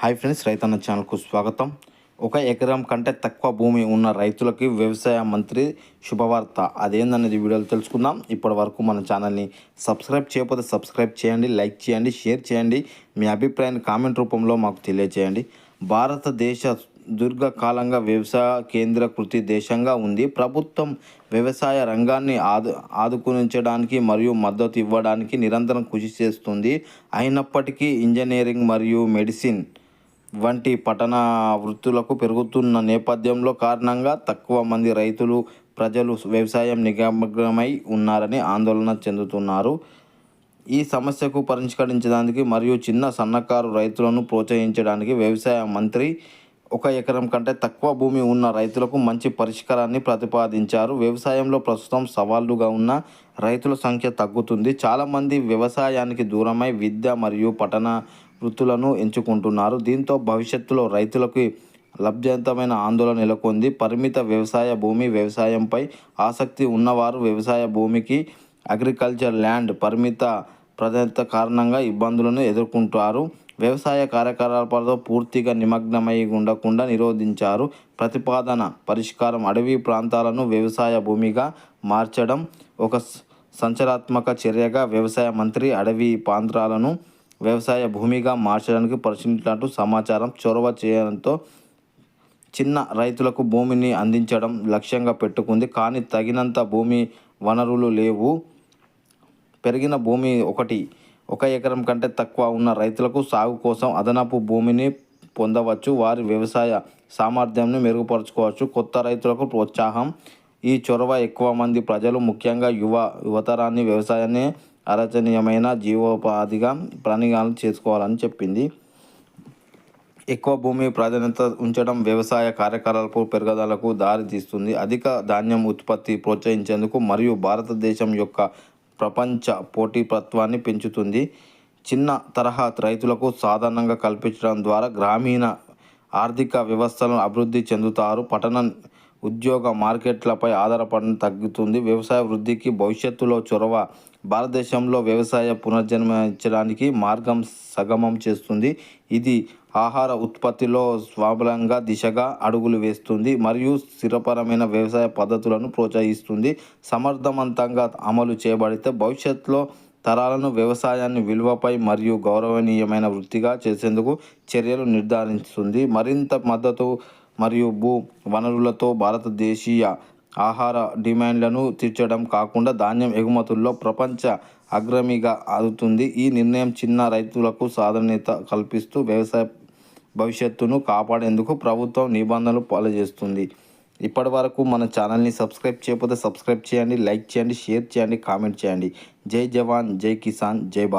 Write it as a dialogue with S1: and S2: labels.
S1: Hi friends రైతన్న ఛానల్కు స్వాగతం. ఒక ఎకరం కంటే తక్కువ భూమి ఉన్న రైతులకి వ్యవసాయ మంత్రి శుభవార్త. అదేందనేది వీడియోలో తెలుసుకుందాం. ఇప్పటి వరకు మన ఛానల్ని సబ్స్క్రైబ్ చేయకపోతే సబ్స్క్రైబ్ చేయండి లైక్ చేయండి షేర్ చేయండి. మీ అభిప్రాయాన్ని కామెంట్ రూపంలో మాకు తెలియజేయండి భారతదేశ దీర్ఘకాలంగా వ్యవసాయ కేంద్రీకృతి దేశంగా ఉంది. ప్రభుత్వం వ్యవసాయ రంగాన్ని ఆదు ఆదుకునించడానికి మరియు మద్దతు ఇవ్వడానికి నిరంతరం కృషి చేస్తుంది. అయినప్పటికీ ఇంజనీరింగ్ మరియు మెడిసిన్ వంటి పట్టణ వృత్తులకు పెరుగుతున్న నేపథ్యంలో కారణంగా తక్కువ మంది రైతులు ప్రజలు వ్యవసాయం నిమగ్నమై ఉన్నారని ఆందోళన చెందుతున్నారు. ఈ సమస్యకు పరిష్కరించడానికి మరియు చిన్న సన్నకారు రైతులను ప్రోత్సహించడానికి వ్యవసాయ మంత్రి ఒక ఎకరం కంటే తక్కువ భూమి ఉన్న రైతులకు మంచి పరిష్కారాన్ని ప్రతిపాదించారు. వ్యవసాయంలో ప్రస్తుతం సవాళ్ళుగా ఉన్న రైతుల సంఖ్య తగ్గుతుంది. చాలామంది వ్యవసాయానికి దూరమై విద్య మరియు పట్టణ వృత్తులను ఎంచుకుంటున్నారు. దీంతో భవిష్యత్తులో రైతులకు లబ్ధవంతమైన ఆందోళన నెలకొంది. పరిమిత వ్యవసాయ భూమి వ్యవసాయంపై ఆసక్తి ఉన్నవారు వ్యవసాయ భూమికి అగ్రికల్చర్ ల్యాండ్ పరిమిత ప్రాధాన్యత కారణంగా ఇబ్బందులను ఎదుర్కొంటారు. వ్యవసాయ కార్యకలాపాలతో పూర్తిగా నిమగ్నమై ఉండకుండా నిరోధించారు. ప్రతిపాదన పరిష్కారం అడవి ప్రాంతాలను వ్యవసాయ భూమిగా మార్చడం ఒక సంచలనాత్మక చర్యగా వ్యవసాయ మంత్రి అడవి ప్రాంతాలను వ్యవసాయ భూమిగా మార్చడానికి పరిశీలించినట్టు సమాచారం చొరవ చేయడంతో చిన్న రైతులకు భూమిని అందించడం లక్ష్యంగా పెట్టుకుంది. కానీ తగినంత భూమి వనరులు లేవు. పెరిగిన భూమి ఒకటి ఒక ఎకరం కంటే తక్కువ ఉన్న రైతులకు సాగు కోసం అదనపు భూమిని పొందవచ్చు. వారి వ్యవసాయ సామర్థ్యాన్ని మెరుగుపరచుకోవచ్చు. కొత్త రైతులకు ప్రోత్సాహం. ఈ చొరవ ఎక్కువ మంది ప్రజలు ముఖ్యంగా యువ యువతరాన్ని వ్యవసాయాన్ని అరచనీయమైన జీవోపాధిగా ప్రణాళికలు చేసుకోవాలని చెప్పింది. ఎక్కువ భూమి ప్రాధాన్యత ఉంచడం వ్యవసాయ కార్యకలాపాలకు పెరుగుదలకు దారితీస్తుంది అధిక ధాన్యం ఉత్పత్తి ప్రోత్సహించేందుకు మరియు భారతదేశం యొక్క ప్రపంచ పోటీపత్వాన్ని పెంచుతుంది. చిన్న తరహా రైతులకు సాధారణంగా కల్పించడం ద్వారా గ్రామీణ ఆర్థిక వ్యవస్థలను అభివృద్ధి చెందుతారు. పట్టణ ఉద్యోగ మార్కెట్లపై ఆధారపడడం తగ్గుతుంది. వ్యవసాయ వృద్ధికి భవిష్యత్తులో చొరవ భారతదేశంలో వ్యవసాయ పునర్జన్మించడానికి మార్గం సగమం చేస్తుంది. ఇది ఆహార ఉత్పత్తిలో స్వావలంగా దిశగా అడుగులు వేస్తుంది మరియు స్థిరపరమైన వ్యవసాయ పద్ధతులను ప్రోత్సహిస్తుంది. సమర్థవంతంగా అమలు చేయబడితే భవిష్యత్తులో తరాలను వ్యవసాయాన్ని విలువపై మరియు గౌరవనీయమైన వృత్తిగా చేసేందుకు చర్యలు నిర్ధారిస్తుంది. మరింత మద్దతు మరియు భూ వనరులతో భారతదేశీయ ఆహార డిమాండ్లను తీర్చడం కాకుండా ధాన్యం ఎగుమతుల్లో ప్రపంచ అగ్రమిగా ఆదుతుంది. ఈ నిర్ణయం చిన్న రైతులకు సాధన్యత కల్పిస్తూ వ్యవసాయ భవిష్యత్తును కాపాడేందుకు ప్రభుత్వం నిబంధనలు పాలుచేస్తుంది ఇప్పటి వరకు మన ఛానల్ని సబ్స్క్రైబ్ చేయకపోతే సబ్స్క్రైబ్ చేయండి లైక్ చేయండి షేర్ చేయండి కామెంట్ చేయండి. జై జవాన్ జై కిసాన్ జై